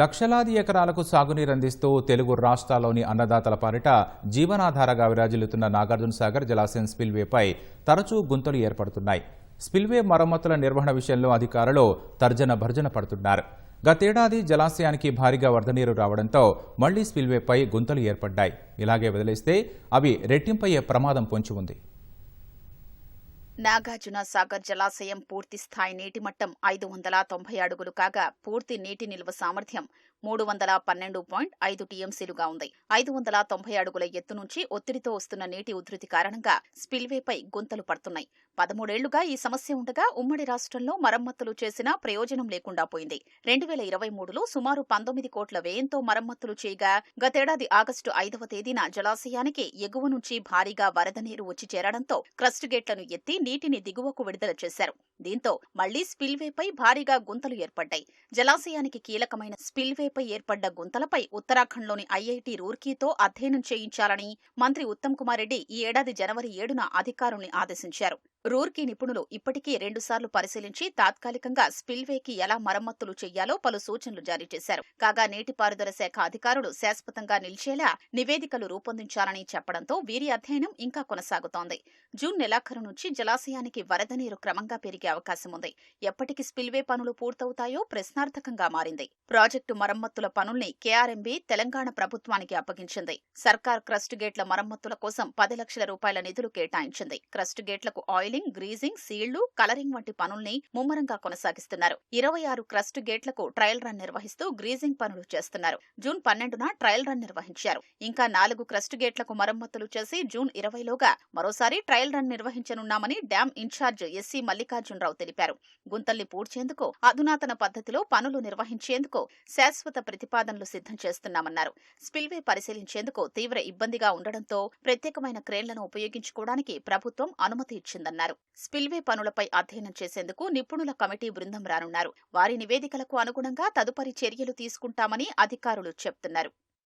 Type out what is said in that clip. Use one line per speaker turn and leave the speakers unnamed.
లక్షలాది ఎకరాలకు సాగునీరు అందిస్తూ తెలుగు రాష్ట్రాల్లోని అన్నదాతల పాలిట జీవనాధారగా విరాజిల్లుతున్న నాగార్జున సాగర్ జలాశయం స్పిల్వేపై తరచూ గుంతలు ఏర్పడుతున్నాయి. స్పిల్వే మరమ్మతుల నిర్వహణ విషయంలో అధికారులు తర్జన భర్జన పడుతున్నారు. గతేడాది జలాశయానికి భారీగా వరద నీరు రావడంతో మళ్ళీ స్పిల్వేపై గుంతలు ఏర్పడ్డాయి. ఇలాగే వదిలేస్తే అవి రెట్టింపయ్యే ప్రమాదం పొంచి ఉంది.
నాగార్జున సాగర్ జలాశయం పూర్తి స్థాయి నీటి మట్టం ఐదు వందల తొంభై అడుగులు కాగా పూర్తి నీటి నిల్వ సామర్థ్యం మూడు వందల పన్నెండు పాయింట్ ఐదు టీఎంసీలుగా ఉంది. ఐదు వందల తొంభై అడుగుల ఎత్తు నుంచి ఒత్తిడితో వస్తున్న నీటి ఉధృతి కారణంగా స్పిల్వేపై గుంతలు పడుతున్నాయి. పదమూడేళ్ళుగా ఈ సమస్య ఉండగా ఉమ్మడి రాష్ట్రంలో మరమ్మతులు చేసినా ప్రయోజనం లేకుండా పోయింది. రెండు వేల ఇరవై మూడులో సుమారు పంతొమ్మిది కోట్ల వ్యయంతో మరమ్మతులు చేయగా గతేడాది ఆగస్టు ఐదవ తేదీన జలాశయానికి ఎగువ నుంచి భారీగా వరద నీరు వచ్చి చేరడంతో క్రస్ట్ గేట్లను ఎత్తి నీటిని దిగువకు విడుదల చేశారు. దీంతో మళ్ళీ స్పిల్వేపై భారీగా గుంతలు ఏర్పడ్డాయి. జలాశయానికి కీలకమైన స్పిల్వేపై ఏర్పడ్డ గుంతలపై ఉత్తరాఖండ్లోని ఐఐటి రూర్కీతో అధ్యయనం చేయించాలని మంత్రి ఉత్తమ్ కుమార్ రెడ్డి ఈ ఏడాది జనవరి ఏడున అధికారుల్ని ఆదేశించారు. రూర్కీ నిపుణులు ఇప్పటికీ రెండుసార్లు పరిశీలించి తాత్కాలికంగా స్పిల్వేకి ఎలా మరమ్మతులు చేయాలో పలు సూచనలు జారీ చేశారు. కాగా నీటిపారుదల శాఖ అధికారులు శాశ్వతంగా నిలిచేలా నివేదికలు రూపొందించాలని చెప్పడంతో వీరి అధ్యయనం ఇంకా కొనసాగుతోంది. జూన్ నెలాఖరు నుంచి జలాశయానికి వరద నీరు క్రమంగా పెరిగే అవకాశం ఉంది. ఎప్పటికి స్పిల్వే పనులు పూర్తవుతాయో ప్రశ్నార్థకంగా మారింది. ప్రాజెక్టు మరమ్మతుల పనుల్ని కేఆర్ఎంబీ తెలంగాణ ప్రభుత్వానికి అప్పగించింది. సర్కార్ క్రస్ట్ గేట్ల మరమ్మతుల కోసం పది లక్షల రూపాయల నిధులు కేటాయించింది. క్రస్ట్ గేట్లకు ఆయిల్ ఆయిలింగ్ గ్రీజింగ్ సీళ్ళు కలరింగ్ వంటి పనుల్ని ముమ్మరంగా కొనసాగిస్తున్నారు. ఇరవై ఆరు క్రస్ట్ గేట్లకు ట్రయల్ రన్ నిర్వహిస్తూ గ్రీజింగ్ పనులు చేస్తున్నారు. జూన్ పన్నెండున ట్రయల్ రన్ నిర్వహించారు. ఇంకా నాలుగు క్రస్ట్ గేట్లకు మరమ్మతులు చేసి జూన్ ఇరవైలోగా మరోసారి ట్రయల్ రన్ నిర్వహించనున్నామని డ్యాం ఇన్ఛార్జ్ ఎస్సీ మల్లికార్జునరావు తెలిపారు. గుంతల్ని పూడ్చేందుకు అధునాతన పద్ధతిలో పనులు నిర్వహించేందుకు శాశ్వత ప్రతిపాదనలు సిద్ధం చేస్తున్నామన్నారు. స్పిల్వే పరిశీలించేందుకు తీవ్ర ఇబ్బందిగా ఉండడంతో ప్రత్యేకమైన క్రేన్లను ఉపయోగించుకోవడానికి ప్రభుత్వం అనుమతి ఇచ్చిందన్నారు. స్పిల్వే పనులపై అధ్యయనం చేసేందుకు నిపుణుల కమిటీ బృందం రానున్నారు. వారి నివేదికలకు అనుగుణంగా తదుపరి చర్యలు తీసుకుంటామని అధికారులు చెప్తున్నారు.